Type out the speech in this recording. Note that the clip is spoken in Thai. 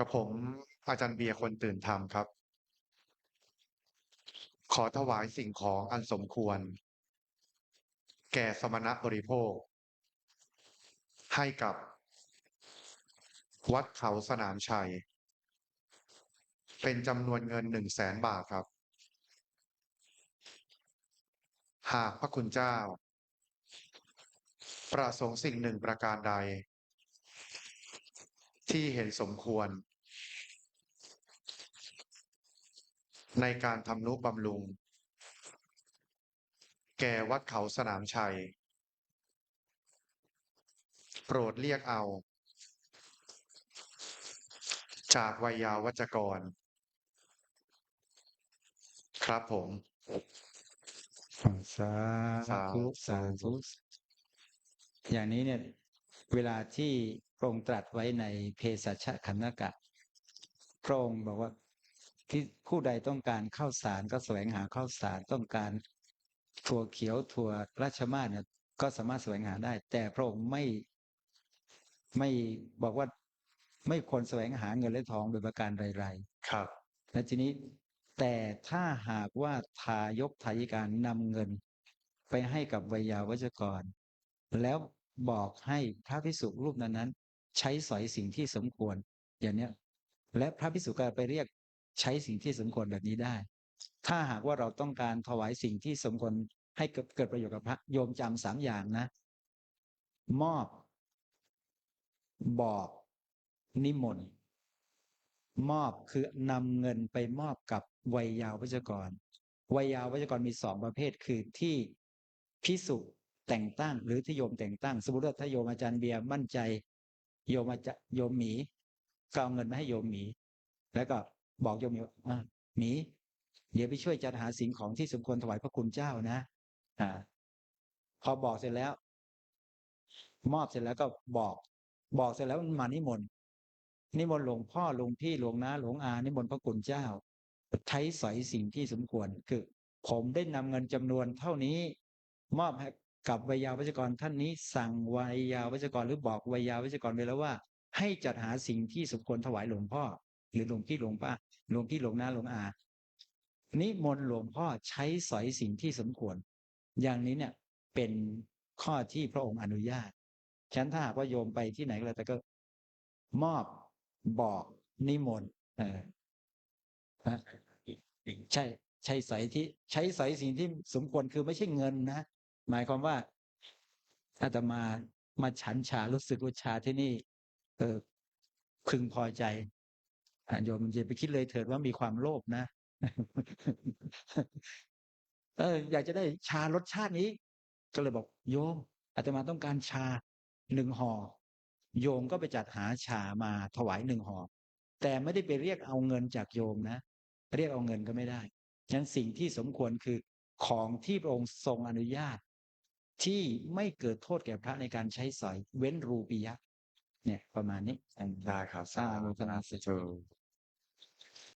กับผมอาจารย์เบียร์คนตื่นธรรมครับ ขอถวายสิ่งของอันสมควร แก่สมณบริโภค ให้กับ วัดเขาสนามชัย เป็นจำนวนเงินหนึ่งแสนบาทครับ หากพระคุณเจ้า ประสงค์สิ่งหนึ่งประการใดที่เห็นสมควร ในการทำนุบำรุง แก่วัดเขาสนามชัย โปรดเรียกเอา จากวัยยาวัจกร ครับผม สาสาธุธุสาธุอย่างนี้เนี่ย เวลาที่พระองค์ตรัสไว้ในเพศชขันธกะพระองค์บอกว่า ที่ผู้ใดต้องการข้าวสารก็แสวงหาข้าวสารต้องการถั่วเขียวถั่วราชมาศเนี่ยก็สามารถแสวงหาได้ แต่พระองค์ไม่ไม่บอกว่าไม่ควรแสวงหาเงินและทองโดยประการใดๆครับ และทีนี้แต่ถ้าหากว่าทายกทายิการนำเงินไปให้กับวิยาวัจกร แล้วบอกให้พระพิสุรูปนั้นนั้นๆใช้สอยสิ่งที่สมควร อย่างเนี้ย และพระพิสุก็ไปเรียก ใช้สิ่งที่สมควรแบบนี้ได้ ถ้าหากว่าเราต้องการถวายสิ่งที่สมควรให้เกิดประโยชน์กับพระโยมจำสามอย่างนะ มอบ บอก นิมนต์มอบคือนำเงินไปมอบกับวัยยาวัจกรวัยยาวัจกรมีสองประเภทคือที่พิสุแต่งตั้ง หรือที่โยมแต่งตั้ง สมมติว่าถ้าโยมอาจารย์เบียร์มั่นใจ โยมอาจารย์โยมหมีก็เอาเงินมาให้โยมหมี แล้วก็ บอกโยมหมีว่าหมีเดี๋ยวไปช่วยจัดหาสิ่งของที่สมควรถวายพระคุณเจ้านะอ่า พอบอกเสร็จแล้ว มอบเสร็จแล้วก็บอก บอกเสร็จแล้วมันมานิมนต์นิมนต์หลวงพ่อหลวงพี่หลวงน้าหลวงอานิมนต์พระคุณเจ้า ใช้สอยสิ่งที่สมควรคือ ผมได้นำเงินจำนวนเท่านี้ มอบให้กับวิยาวัจกรท่านนี้ สั่งวิยาวัจกรหรือบอกวิยาวัจกรไปแล้วว่า ให้จัดหาสิ่งที่สมควรถวายหลวงพ่อ หรือหลวงพี่หลวงป้าหลวงพี่หลวงน้าหลวงอานิมนต์หลวงพ่อใช้สอยสิ่งที่สมควร อย่างนี้เนี่ยเป็นข้อที่พระองค์อนุญาตฉันถ้าหากว่าโยมไปที่ไหนก็แล้วแต่ก็ มอบบอกนิมนต์เออใช่ใช้สอยที่ใช้สอยสิ่งที่สมควรคือไม่ใช่เงินนะหมายความว่าอาตมามาฉันชารู้สึกว่าชาที่นี่ เออพึงพอใจ โยมอย่าไปคิดเลยเถิดว่ามีความโลภนะเอออยากจะได้ชารสชาตินี้ ก็เลยบอก โยมอาตมาต้องการชาหนึ่งห่อโยมก็ไปจัดหาชามาถวายหนึ่งห่อแต่ไม่ได้ไปเรียกเอาเงินจากโยมนะ เรียกเอาเงินก็ไม่ได้ฉะนั้นสิ่งที่สมควรคือของที่พระองค์ทรงอนุญาต ที่ไม่เกิดโทษแก่พระในการใช้สอย เว้นรูปียะเนี่ย ประมาณนี้ได้ครับสาธุนาสิเออ